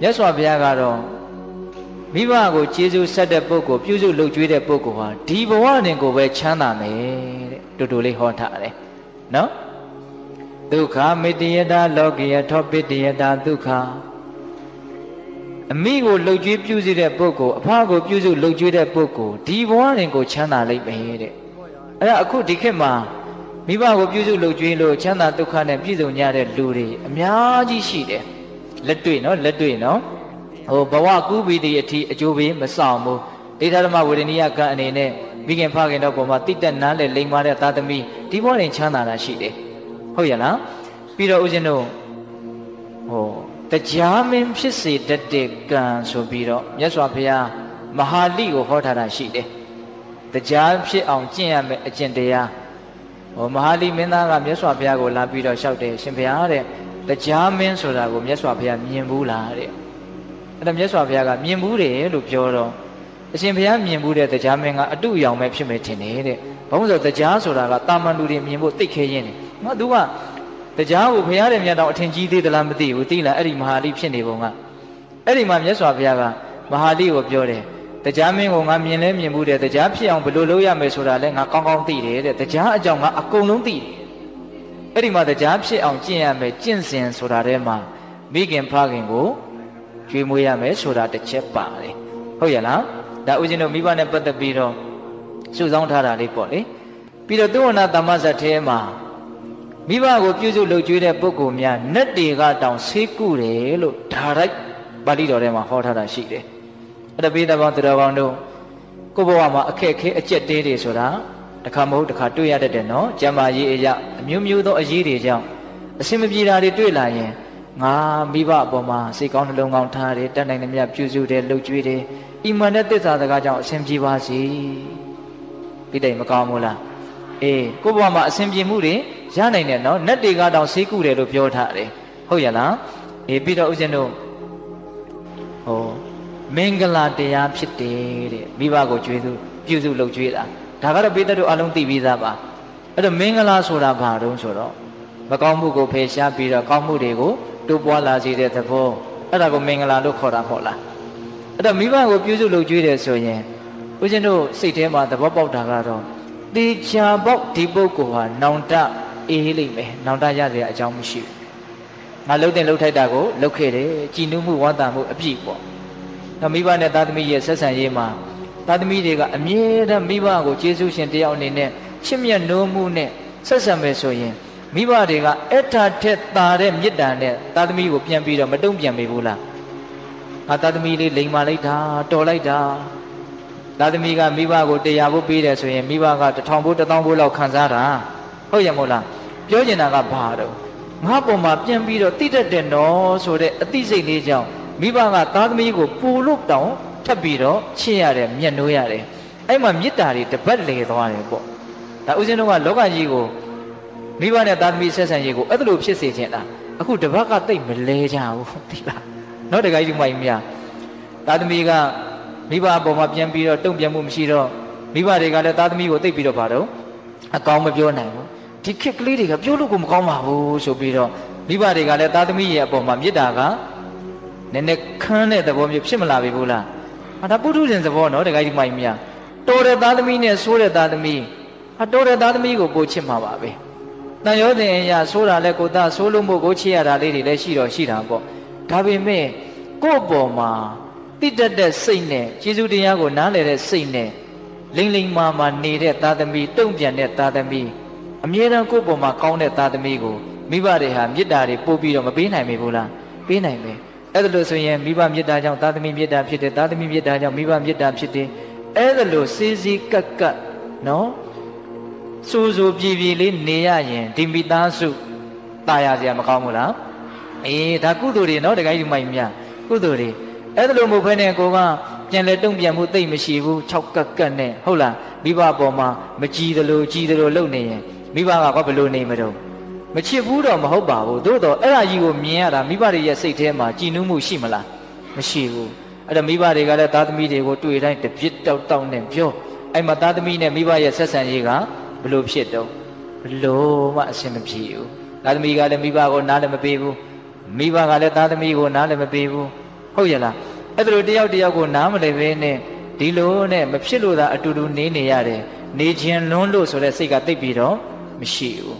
မြတ်စွာဘုရားကတော့မိဘကိုကျေးဇူးဆက်တဲ့ပုဂ္ဂိုလ်ပြုစုလုပ်ကြွေးတဲ့ပုဂ္ဂိုလ်ဟာဒီဘဝနဲ့ကိုပဲချမ်းသာမယ်တဲ့တူတူလေးဟောထားတယ်နော်ဒုက္ခမေတ္တယတာလောကိယထောပိတ္တယတာဒုက္ခအမိကိုလှုပ်ကြွေးပြုစုတဲ့ပုဂ္ဂိုလ်အဖကိုပြုစုလှုပ်ကြွေးတဲ့ပုဂ္ဂိုလ်ဒီဘဝနဲ့ကိုချမ်းသာလိမ့်မယ်တဲ့အဲ့ဒါအခုဒီခေတ်မှာမိဘကိုပြုစုလှုပ်ကြွေးလို့ချမ်းသာဒုက္ခနဲ့ပြည့်စုံကြတဲ့လူတွေအများကြီးရှိတယ် လက်တွေ့နော်လက်တွေ့နော်ဟိုဘဝကူးပြီးတဲ့အထိအကျိုးပေးမဆောင်ဘူးဒိဋ္ဌဓမ္မဝေဒနိယကံအနေနဲ့မိခင်ဖခင်တော့ပုံမှာတိတက်နားလေလိမ်မာတဲ့သာသမီဒီဘဝနဲ့ချမ်းသာတာရှိတယ်ဟုတ်ရလားပြီးတော့ဦးဇင်းတို့ဟိုတရားမင်းဖြစ်စေတတ်တဲ့ကံဆိုပြီးတော့မြတ်စွာဘုရားမဟာလိကိုဟောထားတာရှိတယ်တရားဖြစ်အောင်ကျင့်ရမယ်အကျင့်တရားဟိုမဟာလိမင်းသားကမြတ်စွာဘုရားကိုလာပြီးတော့လျှောက်တယ်ရှင်ဘုရားတဲ့ တရားမင်းဆိုတာကိုမြတ်စွာဘုရားမြင်ဘူးလားတဲ့အဲ့ဒါမြတ်စွာဘုရားကမြင်ဘူးတယ်လို့ပြောတော့အရှင်ဘုရားမြင်ဘူးတဲ့တရားမင်းကအတုအယောင်ပဲဖြစ်မယ်ထင်တယ်တဲ့ဘာလို့ဆိုတရားဆိုတာကတာမန်လူတွေမြင်ဖို့သိခဲရင်းတယ်ငါသူကတရားကိုဘုရားတဲ့မြတ်တော်အထင်ကြီးသေးသလားမသိဘူးသိလားအဲ့ဒီမဟာလိဖြစ်နေပုံကအဲ့ဒီမှာမြတ်စွာဘုရားကမဟာလိကိုပြောတယ်တရားမင်းကိုငါမြင်လဲမြင်ဘူးတဲ့တရားဖြစ်အောင်ဘယ်လိုလုပ်ရမယ်ဆိုတာလဲငါကောင်းကောင်းသိတယ်တဲ့တရားအကြောင်းကအကုန်လုံးသိတယ် အဲ့ဒီမှာတရားဖြစ်အောင်ကျင့်ရမယ်ကျင့်စဉ်ဆိုတာထဲမှာမိခင်ဖခင်ကိုကျွေးမွေးရမယ်ဆိုတာတစ်ချက်ပါတယ်ဟုတ်ရဲ့လားဒါဥစဉ်တို့မိဘနဲ့ပတ်သက်ပြီးတော့စုဆောင်းထားတာလေးပေါ့လေပြီးတော့သုဝနာတမ္မဇတ်ထဲမှာမိဘကိုပြုစုလုပ်ကြွေးတဲ့ပုဂ္ဂိုလ်များနတ်တွေကတောင်ဆေးကုတယ်လို့ဓာရိုက်ပါဠိတော်ထဲမှာဟောထားတာရှိတယ်အဲ့ဒါပိသဘောသူတော်ကောင်းတို့ကိုယ့်ဘဝမှာအခက်အခဲအကျက်တေးတွေဆိုတာတစ်ခါမဟုတ်တစ်ခါတွေ့ရတတ်တယ်နော်ကျမ်းမာရေးအရာအ မျိုးမျိုးသောအရေးတွေကြောင့်အစင်မပြေတာတွေတွေ့လာရင်ငါမိဘအပေါ်မှာစိတ်ကောင်းနှလုံးကောင်းထားတယ်တတ်နိုင်သမျှပြုစုတယ်လှုပ်ကြွေးတယ်အီမန်နဲ့တစ္ဆာစကားကြောင့်အစင်ပြေပါစေပြီးတယ်မကောင်းဘူးလားအေးကိုယ့်ဘဝမှာအစင်ပြေမှုတွေရနိုင်တယ်နော်နတ်တွေကတောင်ဆေးကုတယ်လို့ပြောထားတယ်ဟုတ်ရလားအေးပြီးတော့ဦးဇင်းတို့ဟိုမင်္ဂလာတရားဖြစ်တယ်တဲ့မိဘကိုကြွေးသူပြုစုလုပ်ကြွေးတာဒါကတော့ပိဿတို့အလုံးသိပြီးသားပါ အဲ့တော့မင်္ဂလာဆိုတာဘာတုံးဆိုတော့မကောင်းမှုကိုဖယ်ရှားပြီးတော့ကောင်းမှုတွေကိုတိုးပွားလာစေတဲ့သဘောအဲ့ဒါကိုမင်္ဂလာလို့ခေါ်တာမဟုတ်လားအဲ့တော့မိဘကိုပြုစုလုပ်ကြွေးတယ်ဆိုရင်ဦးဇင်းတို့စိတ်ထဲမှာသဘောပေါက်တာကတော့တေချာပေါက်ဒီပုဂ္ဂိုလ်ဟာနောင်တအေးလိမ့်မယ်နောင်တရစရာအကြောင်းမရှိဘူးငါလှုပ်တဲ့လှုပ်ထိုက်တာကိုလှုပ်ခဲ့တယ်ကြည်နူးမှုဝမ်းသာမှုအပြည့်ပေါ့တော့မိဘနဲ့သားသမီးရဲ့ဆက်ဆံရေးမှာသားသမီးတွေကအမြဲတမ်းမိဘကိုကျေးဇူးရှင်တယောက်အနေနဲ့ ချစ်မြတ်နိုးမှုနဲ့ဆက်ဆံမယ်ဆိုရင်မိဘတွေကအထာထက်သာတဲ့မေတ္တာနဲ့သားသမီးကိုပြန်ပြီးတော့မတုံ့ပြန်မိဘူးလားငါသားသမီးလေးလိမ်မာလိုက်တာတော်လိုက်တာသားသမီးကမိဘကိုတရားဖို့ပေးတယ်ဆိုရင်မိဘကတစ်ထောင်ဖို့တစ်သောင်းဖို့လောက်ခံစားတာဟုတ်ရမို့လားပြောကျင်တာကဘာတော့ငါပုံမှာပြန်ပြီးတော့တိတတ်တယ်နော်ဆိုတဲ့အသိစိတ်လေးကြောင့်မိဘကသားသမီးကိုပူလို့တောင်ထပ်ပြီးတော့ချစ်ရတယ်မျက်နှိုးရတယ်အဲ့မှာမေတ္တာတွေတပတ်လေသွားတယ်ပေါ့ ဒါဥစဉ်တော့ကလောကကြီးကိုမိဘနဲ့သားသမီးဆက်ဆံရေးကိုအဲ့ဒါလိုဖြစ်စေချင်တာအခုတပတ်ကတိတ်မလဲကြဘူးသိလားနော်တခါကြီးဒီမိုင်းမြသားသမီးကမိဘအပေါ်မှာပြန်ပြီးတော့တုံ့ပြန်မှုမရှိတော့မိဘတွေကလည်းသားသမီးကိုတိတ်ပြီးတော့ပါတော့အကောင်းမပြောနိုင်ဘူးဒီခက်ကလေးတွေကပြောလို့ကိုမကောင်းပါဘူးဆိုပြီးတော့မိဘတွေကလည်းသားသမီးရဲ့အပေါ်မှာမေတ္တာကနည်းနည်းခန်းတဲ့သဘောမျိုးဖြစ်မလာပြီဘူးလားဟာဒါပုထုဇဉ်သဘောနော်တခါကြီးမိုင်းမြတော်တဲ့သားသမီးနဲ့ဆိုးတဲ့သားသမီး ဟာတော်တဲ့သားသမီးကိုပို့ချစ်မှာပါပဲတန်ရောတင်အရာဆိုးတာလဲကိုသားဆိုးလို့မို့ကိုချစ်ရတာလေးတွေလည်းရှိတော့ရှိတာပေါ့ဒါပေမဲ့ကိုယ့်ပေါ်မှာတိတက်တဲ့စိတ်နဲ့ကျေးဇူးတရားကိုနားလည်တဲ့စိတ်နဲ့လိမ့်လိမ့်မာမာနေတဲ့သားသမီးတုံ့ပြန်တဲ့သားသမီးအမြဲတမ်းကိုယ့်ပေါ်မှာကောင်းတဲ့သားသမီးကိုမိဘတွေဟာမေတ္တာတွေပို့ပြီးတော့မပေးနိုင်မိဘူးလားပေးနိုင်မယ်အဲ့ဒါလို့ဆိုရင်မိဘမေတ္တာကြောင့်သားသမီးမေတ္တာဖြစ်တယ်သားသမီးမေတ္တာကြောင့်မိဘမေတ္တာဖြစ်တယ်အဲ့ဒါလို့စေးစေးကက်ကက်နော် စူးစူးပြည်ပြည်လေးနေရရင်ဒီမိသားစုตายရစရာမကောင်းဘူးလားအေးဒါကုသိုလ်တွေနော်တခါကြီးမိုင်မြကုသိုလ်တွေအဲ့ဒါလို့မဟုတ်ဘဲနဲ့ကိုကပြန်လဲတုံ့ပြန်မှုသိမ့်မရှိဘူး၆ကက်ကက်နဲ့ဟုတ်လားမိဘပေါ်မှာမကြည်သလိုကြည်သလိုလုပ်နေရင်မိဘကဘာဘလို့နေမတော့မချစ်ဘူးတော့မဟုတ်ပါဘူးသို့တော့အဲ့ဒါကြီးကိုမြင်ရတာမိဘတွေရဲ့စိတ်ထဲမှာကြည်နူးမှုရှိမလားမရှိဘူးအဲ့တော့မိဘတွေကလည်းသားသမီးတွေကိုတွေ့တိုင်းတပြစ်တောက်တောက်နဲ့ပြောအဲ့မှာသားသမီးနဲ့မိဘရဲ့ဆက်ဆံရေးက ဘလို့ဖြစ်တော့ဘလို့မှအဆင်မပြေဘူးသားသမီးကလည်းမိဘကိုနားလည်းမပေးဘူးမိဘကလည်းသားသမီးကိုနားလည်းမပေးဘူးဟ ဟုတ်ရဲ့လားအဲ့ဒါလိုတယောက်တယောက်ကိုနားမလည်ပဲနဲ့ဒီလိုနဲ့မဖြစ်လို့သာအတူတူနေနေရတယ်နေခြင်းလွန်းလို့ဆိုတဲ့စိတ်ကတိတ်ပြီးတော့မရှိဘူး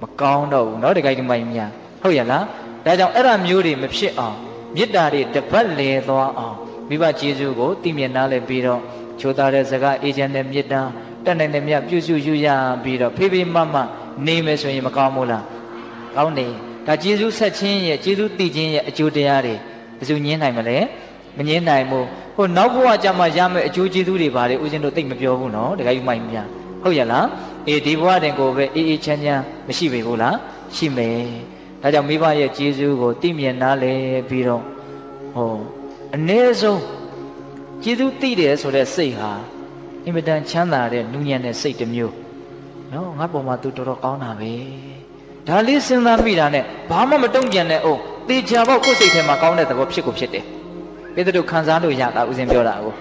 မကောင်းတော့ဘူးเนาะတခိုက်တမိုင်းများဟုတ်ရဲ့လားဒါကြောင့်အဲ့ဒါမျိုးတွေမဖြစ်အောင်မေတ္တာတွေတပတ်လေသွားအောင်မိဘကျေးဇူးကိုသိမြင်နားလည်ပြီးတော့ချိုးသားတဲ့စကားအေဂျင့်တဲ့မေတ္တာ တက်နိုင်တဲ့မြတ်ပြုစုယူရပြီးတော့ဖေးဖေးမမနေမယ်ဆိုရင်မကောင်းဘူးလားကောင်းတယ်ဒါကျေးဇူးဆက်ခြင်းရဲ့ကျေးဇူးတည်ခြင်းရဲ့အကျိုးတရားတွေဘယ်သူညင်းနိုင်မလဲမငင်းနိုင်ဘူးဟိုနောက်ဘဝကြမှာရမယ့်အကျိုးကျေးဇူးတွေဘာတွေဦးဇင်းတို့သိမပြောဘူးနော်တခါယူမိုင်းများဟုတ်ရလားအေးဒီဘဝတင်ကိုပဲအေးအေးချမ်းချမ်းမရှိပေဘူးလားရှိမယ်ဒါကြောင့်မိဘရဲ့ကျေးဇူးကိုသိမြင်နားလဲပြီးတော့ဟောအ ਨੇ ဆုံးကျေးဇူးသိတယ်ဆိုတဲ့စိတ်ဟာ အင်မတန်ချမ်းသာတဲ့နူးညံ့တဲ့စိတ်တစ်မျိုးနော်ငါပေါ်မှာ तू တော်တော်ကောင်းတာပဲဒါလေးစဉ်းစားမိတာနဲ့ဘာမှမတုံ့ပြန်နဲ့အောင်သေချာပေါ့ကိုယ်စိတ်ထဲမှာကောင်းတဲ့သဘောဖြစ်ကိုဖြစ်တယ်ပေတရုခံစားလို့ရတာဦးဇင်းပြောတာကို